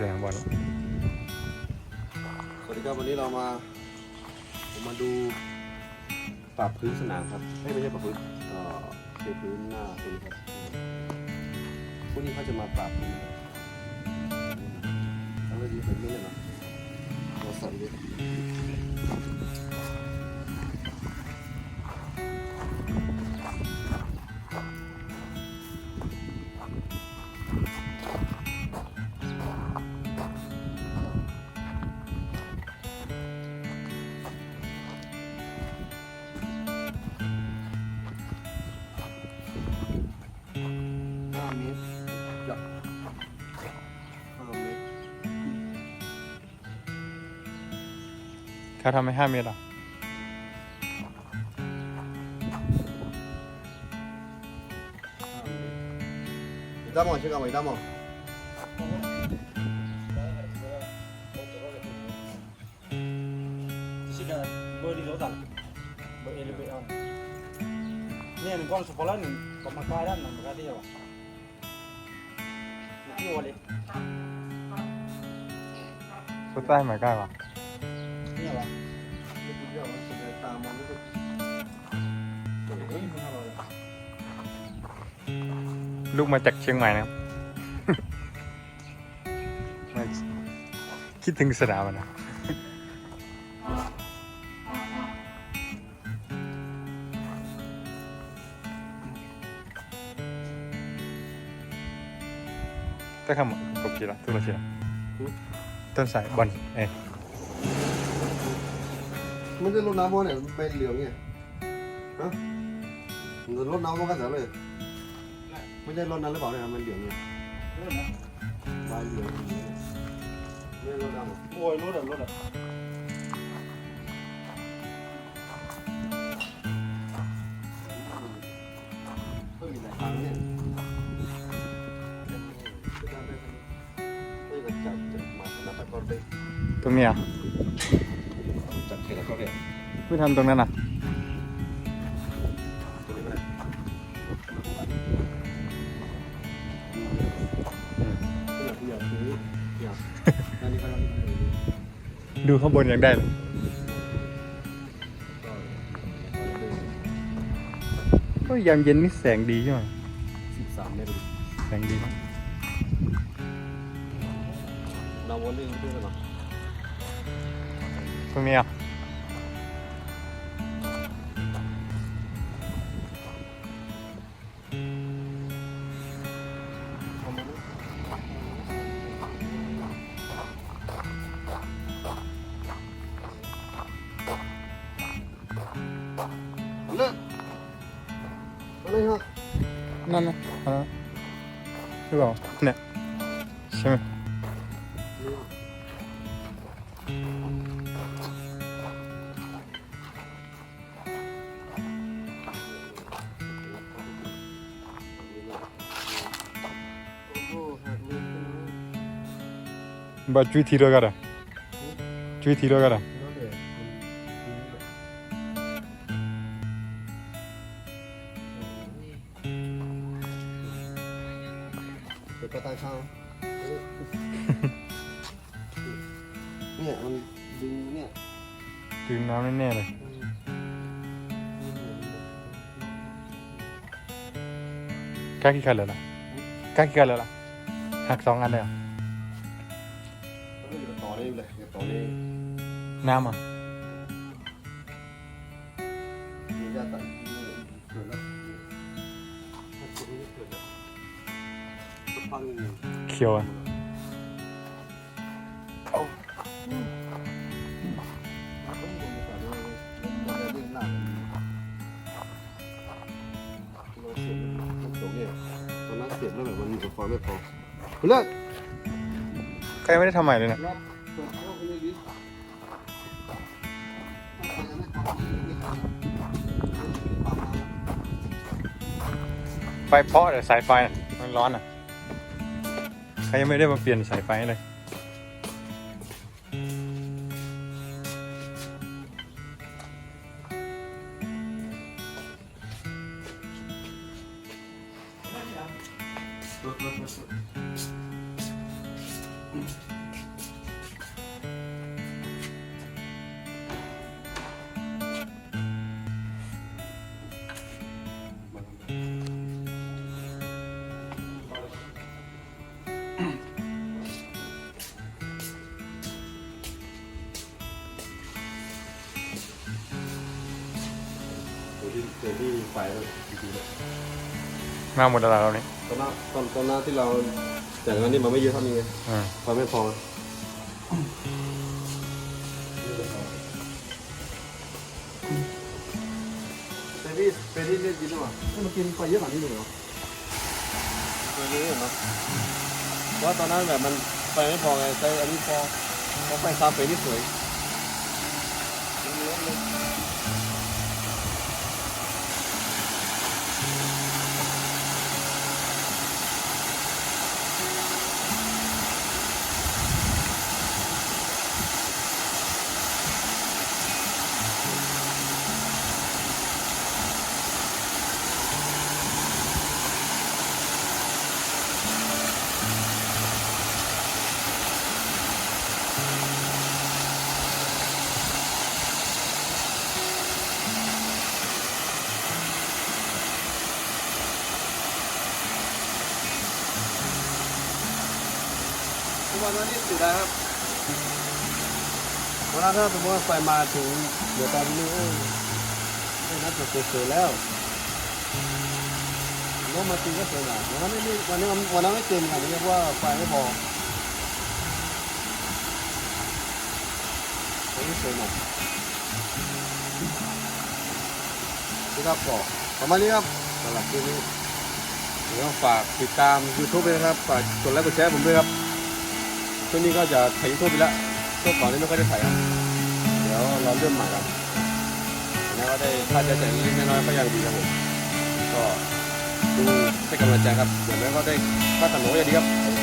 สนามบอลสวัสดีครับวันนี้เรามาผมมาดูปรับพื้นสนามครับไม่ไม่ใช่ปรับพื้นก็เทพื้นหน้าตรงนี้ครับพวกนี้เขาจะมาปรับพื้นแล้วเราดีเป็นไม่เลยนะเราสั่นดิห้า เขาทำให้ห้าเมตรเหรอะ Estamos, llegamos, estamos. Sida beri rotan. Beri lebih on. Ni ni kong sekolah ni pemakaran nak berkata ya. Nanti boleh. สุดใต้หมายใกล้ปะ Ni apa? Ini ลูกมาจากเชียงใหม่นะครับมาคิดถึงสนามอะนะก็ทำกับกีฬาทุกกีฬาต้นสายบอลเอ้ยมันจะลดน้ำมันเนี่ยมันเป็นเหลืองเนี่ยฮะมันจะลดน้ำมันกันเสร็จเลย ไม่ได้ลดน้ำหรือเปล่าเนี่ยมันเหลืองเนี่ย Lu nak? ใบเหลืองไม่ได้ลดน้ำหรอ Oh, lu dah, lu dah. ก็มีหลายครั้งเนี่ยไม่ได้จับจับมาขนาดตะกอนเลยตรงเนี้ยจับแค่ตะกอนเลยไม่ทำตรงนั้นอะ ดูข้างบนยังได้เลยก็ยามเย็นนี่แสงดีใช่ไหมสิบสามเมตรแสงดีมากเราวนเรื่องด้วยกันเนาะตรงเนี้ยเอะไรฮะนั่นนะอ่าหรือเปล่าเนี่ยใดียวกันอะจุยทีเดียวกันอะเดี๋ยวไปตายข้างเนี่ยมันดึงเนี่ยดื่มน้ำแน่ๆเลย กล้ากี่คันเลยล่ะกล้ากี่คันเลยล่ะหักสองอันเลยเหรอมันจะต่อได้เลยจะต่อได้น้ำอะ เขียวอะตอนนั้นเสียบแล้วแบบมันมีความไม่พอคุณเลิกใครไม่ได้ทำใหม่เลยนะไฟเพาะแต่สายไฟน่ะมันร้อนอะ ใครยังไม่ได้มาเปลี่ยนสายไฟให้เลยตัว ที่ตัวที่ไฟแล้วจริงๆแล้วมาหมดแล้วเรานี่ตอนหน้าตอนตอนหน้าที่เราจากนั้นนี่มันไม่เยอะเท่านี้ไงอืมไฟไม่พอเบบี้เบบี้เนี่ยกินหรือเปล่าให้มันกินไฟเยอะกว่านี้เลยเหรอไฟเยอะเนาะเพราะว่าตอนนั้นแบบมันไฟไม่พอไงใช้อันนี้พอพอไฟซาเฟนี่สวย วันนั้นนี่สุดแล้วครับวันนั้นถ้าสมมติว่าไฟมาถึงเดี๋ยวตอนนี้เอ้ยไม่นัดจะเสร็จแล้วรถมาตีก็เสร็จแล้ววันนั้นไม่วันนี้วันนั้นไม่เต็มค่ะเรียกว่าไฟไม่พอวันนี้เสร็จหมดนี่ครับก็ประมาณนี้ครับสำหรับคลิปนี้เดี๋ยวฝากติดตาม YouTube ด้วยนะครับ ฝากกดไลค์กดแชร์ผมด้วยครับ ช่วงนี้ก็จะถ่ายยูทูบไปแล้วช่วงก่อนนี้ไม่ค่อยได้ถ่ายครับเดี๋ยวเราเริ่มใหม่กันแล้วก็ได้ค่าใช้จ่ายเล็กน้อยก็ยังดีครับผมก็ดูให้กำลังใจครับอย่างน้อยก็ได้ค่าขนมก็ยังดีครับ